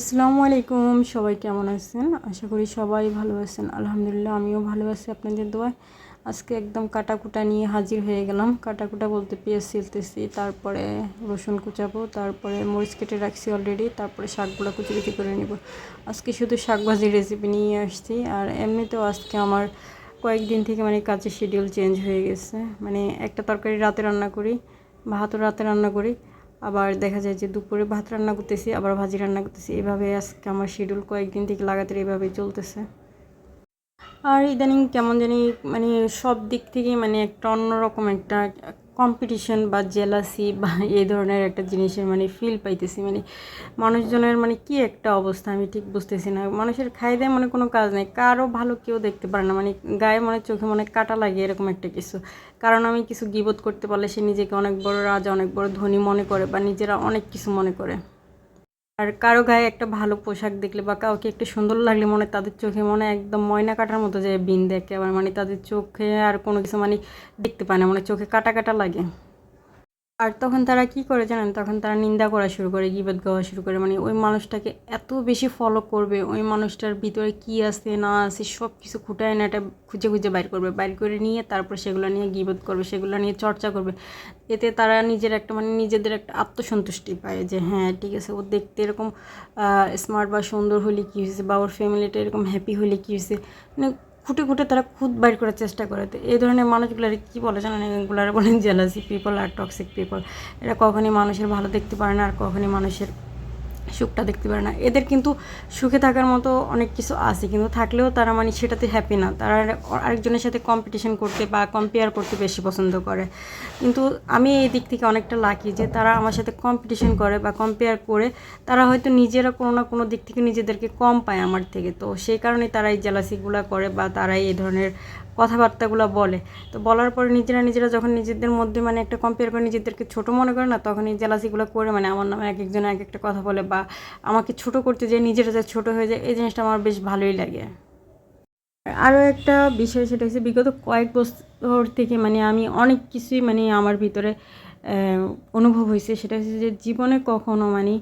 আসসালামু আলাইকুম, সবাই কেমন আছেন? আশা করি সবাই ভালো আছেন। আলহামদুলিল্লাহ, আমিও ভালো আছি আপনাদের দোয়ায়। আজকে একদম কাটাকুটা নিয়ে হাজির হয়ে গেলাম। কাটাকুটা বলতে পেঁয়াজ ছিলতেছি, তারপরে রসুন কুচাবো, তারপরে মরিচ কেটে রাখছি অলরেডি তারপরে শাকগুলো কুচি করে নিব। আজকে শুধু শাক ভাজির রেসিপি নিয়ে আসছি, আর এমনিতেও আজকে আমার কয়েকদিন থেকে মানে কাজের শিডিউল চেঞ্জ হয়ে গেছে। মানে একটা তরকারি রাতে রান্না করি, ভাতও রাতে রান্না করি আবার দেখা যায় যে দুপুরে ভাত রান্না করতেছি, আবার ভাজি রান্না করতেছি। এভাবে আজকে আমার শিডিউল কয়েকদিন থেকে লাগাতে এভাবেই চলতেছে। আর ইদানিং কেমন জানি মানে সব দিক থেকে মানে একটা অন্যরকম একটা কম্পিটিশন বা জেলাসি বা এই ধরনের একটা জিনিসের মানে ফিল পাইতেছি। মানে মানুষজনের মানে কি একটা অবস্থা আমি ঠিক বুঝতেছি না। মানুষের খাই দেয় মনে কোনো কাজ নেই। কারও ভালো কেউ দেখতে পারে না। মানে গায়ে মনে চোখে মনে কাটা লাগে এরকম একটা কিছু। কারণ আমি কিছু গিবোধ করতে পারলে সে নিজেকে অনেক বড় রাজা, অনেক বড় ধনী মনে করে বা নিজেরা অনেক কিছু মনে করে। আর কারও গায়ে একটা ভালো পোশাক দেখলে বা কাউকে একটু সুন্দর লাগলে মনে তাদের চোখে মনে একদম ময়না কাটার মতো যে বিন দেখে, আবার মানে তাদের চোখে আর কোনো কিছু মানে দেখতে পায় না মানে চোখে কাটা কাটা লাগে। আর তখন তারা কি করে জানেন? তখন তারা নিন্দা করা শুরু করে, গিবত গাওয়া শুরু করে। মানে ওই মানুষটাকে এত বেশি ফলো করবে, ওই মানুষটার ভিতরে কি আছে, না আছে সব কিছু খুঁটায় না এটা খুঁজে খুঁজে বাইর করবে। বাইর করে নিয়ে তারপর সেগুলো নিয়ে গিবত করবে, সেগুলো নিয়ে চর্চা করবে। এতে তারা নিজের একটা মানে নিজেদের একটা আত্মসন্তুষ্টি পায় যে হ্যাঁ ঠিক আছে, ও দেখতে এরকম স্মার্ট বা সুন্দর হলে কী হয়েছে বা ওর ফ্যামিলিটা এরকম হ্যাপি হলে কী হয়েছে? মানে খুঁটে খুঁটে তারা খুদ বাইর করার চেষ্টা করে। তো এই ধরনের মানুষগুলো কী বলে জানেন? এগুলার বলেন জেলাসি পিপল আর টক্সিক পিপল এরা কখনই মানুষের ভালো দেখতে পারে না আর কখনই মানুষের সুখটা দেখতে পারে না। এদের কিন্তু সুখে থাকার মতো অনেক কিছু আছে, কিন্তু থাকলেও তারা মানে সেটাতে হ্যাপি না। তারা আরেকজনের সাথে কম্পিটিশন করতে বা কম্পেয়ার করতে বেশি পছন্দ করে। কিন্তু আমি এই দিক থেকে অনেকটা লাকি যে তারা আমার সাথে কম্পিটিশন করে বা কম্পেয়ার করে, তারা হয়তো নিজেরা কোনো না কোনো দিক থেকে নিজেদেরকে কম পায় আমার থেকে। তো সেই কারণে তারা এই জেলাসিগুলো করে বা তারা এই ধরনের কথাবার্তাগুলো বলে। তো বলার পরে নিজেরা নিজেরা যখন নিজেদের মধ্যে মানে একটা কম্পেয়ার করে নিজেদেরকে ছোটো মনে করে না, তখন এই জেলাসিগুলো করে মানে আমার নামে এক একজন এক একটা কথা বলে বা আমাকে ছোট করতে যে নিজেরা যা ছোট হয়ে যায়, এই জিনিসটা আমার বেশ ভালোই লাগে। আরও একটা বিষয় সেটা হচ্ছে বিগত কয়েক বছর থেকে মানে আমি অনেক কিছুই মানে আমার ভিতরে অনুভব হয়েছে। সেটা হচ্ছে যে জীবনে কখনো মানে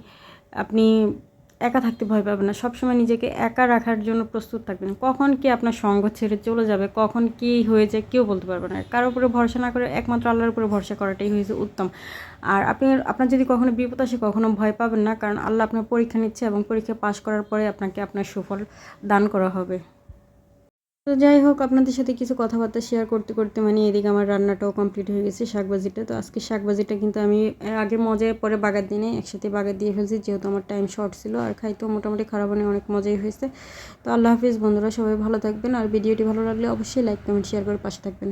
আপনি একা থাকতে ভয় পাবেন না। সবসময় নিজেকে একা রাখার জন্য প্রস্তুত থাকবেন। কখন কি আপনার সঙ্গ ছেড়ে চলে যাবে, কখন কি হয়ে যায় কেউ বলতে পারবে না। কারোর উপরে ভরসা না করে একমাত্র আল্লাহর উপরে ভরসা করাটাই হয়েছে উত্তম। আর আপনি, আপনার যদি কখনো বিপদ আসে, কখনো ভয় পাবেন না, কারণ আল্লাহ আপনার পরীক্ষা নিচ্ছে এবং পরীক্ষা পাশ করার পরে আপনাকে আপনার সুফল দান করা হবে। তো যাই হোক, আপনাদের সাথে কিছু কথাবার্তা শেয়ার করতে করতে মানে এদিকে আমার রান্নাটাও কমপ্লিট হয়ে গেছে, শাকবাজিটা। তো আজকে শাকবাজিটা কিন্তু আমি আগে মজায় পরে বাগার দিনে একসাথে বাগার দিয়ে ফেলছি, যেহেতু আমার টাইম শর্ট ছিল আর খাইতেও মোটামুটি খারাপ মানে অনেক মজাই হয়েছে। তো আল্লাহ হাফিজ, বন্ধুরা সবাই ভালো থাকবেন আর ভিডিওটি ভালো লাগলে অবশ্যই লাইক কমেন্ট শেয়ার করে পাশে থাকবেন।